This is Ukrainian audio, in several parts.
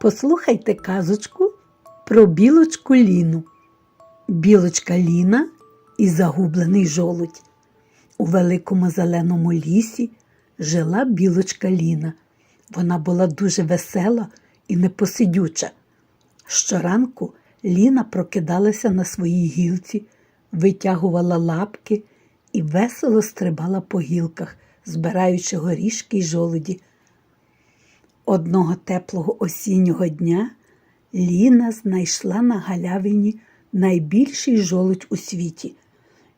Послухайте казочку про білочку Ліну. Білочка Ліна і загублений жолудь. У великому зеленому лісі жила білочка Ліна. Вона була дуже весела і непосидюча. Щоранку Ліна прокидалася на своїй гілці, витягувала лапки і весело стрибала по гілках, збираючи горішки й жолуді. Одного теплого осіннього дня Ліна знайшла на галявині найбільший жолудь у світі.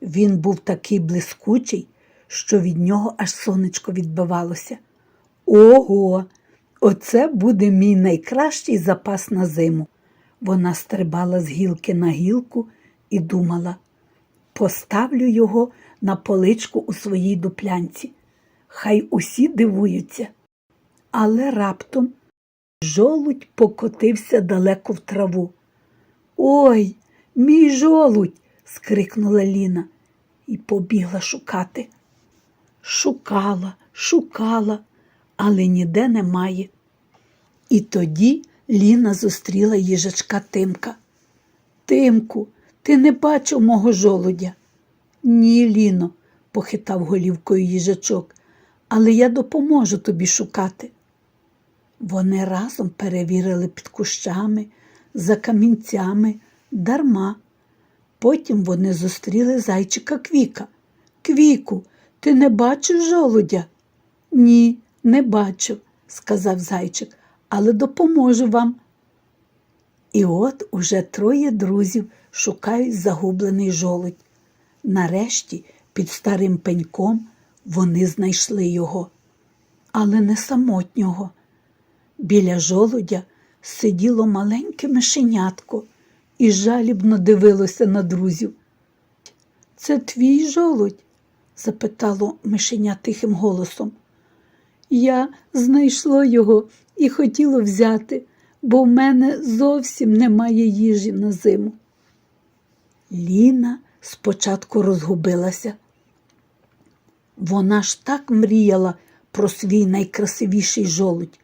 Він був такий блискучий, що від нього аж сонечко відбивалося. Ого, оце буде мій найкращий запас на зиму. Вона стрибала з гілки на гілку і думала, поставлю його на поличку у своїй дуплянці. Хай усі дивуються. Але раптом жолудь покотився далеко в траву. Ой, мій жолудь. скрикнула Ліна і побігла шукати. Шукала, шукала, але ніде немає. І тоді Ліна зустріла їжачка Тимка. Тимку, ти не бачив мого жолудя? Ні, Ліно, похитав голівкою їжачок, але я допоможу тобі шукати. Вони разом перевірили під кущами, за камінцями, дарма. Потім вони зустріли зайчика Квіка. Квіку, ти не бачив жолудя? Ні, не бачив, сказав зайчик, але допоможу вам. І от уже троє друзів шукають загублений жолудь. Нарешті, під старим пеньком, вони знайшли його, але не самотнього. Біля жолудя сиділо маленьке мишенятко і жалібно дивилося на друзів. Це твій жолудь? запитало мишеня тихим голосом. Я знайшло його і хотіло взяти, бо в мене зовсім немає їжі на зиму. Ліна спочатку розгубилася. Вона ж так мріяла про свій найкрасивіший жолудь.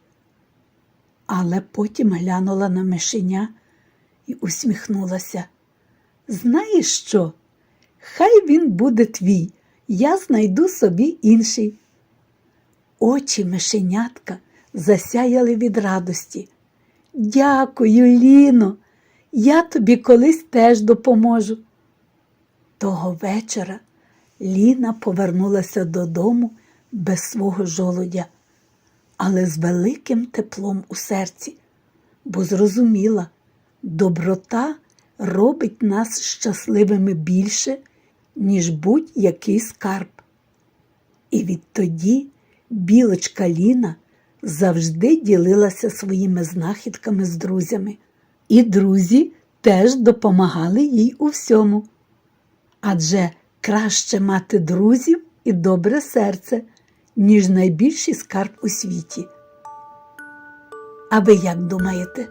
Але потім глянула на мишеня і усміхнулася. Знаєш що? Хай він буде твій, я знайду собі інший. Очі мишенятка засяяли від радості. Дякую, Ліно, я тобі колись теж допоможу. Того вечора Ліна повернулася додому без свого жолудя, але з великим теплом у серці, бо зрозуміла, доброта робить нас щасливими більше, ніж будь-який скарб. І відтоді білочка Ліна завжди ділилася своїми знахідками з друзями, і друзі теж допомагали їй у всьому. Адже краще мати друзів і добре серце, ніж найбільший скарб у світі. А ви як думаєте?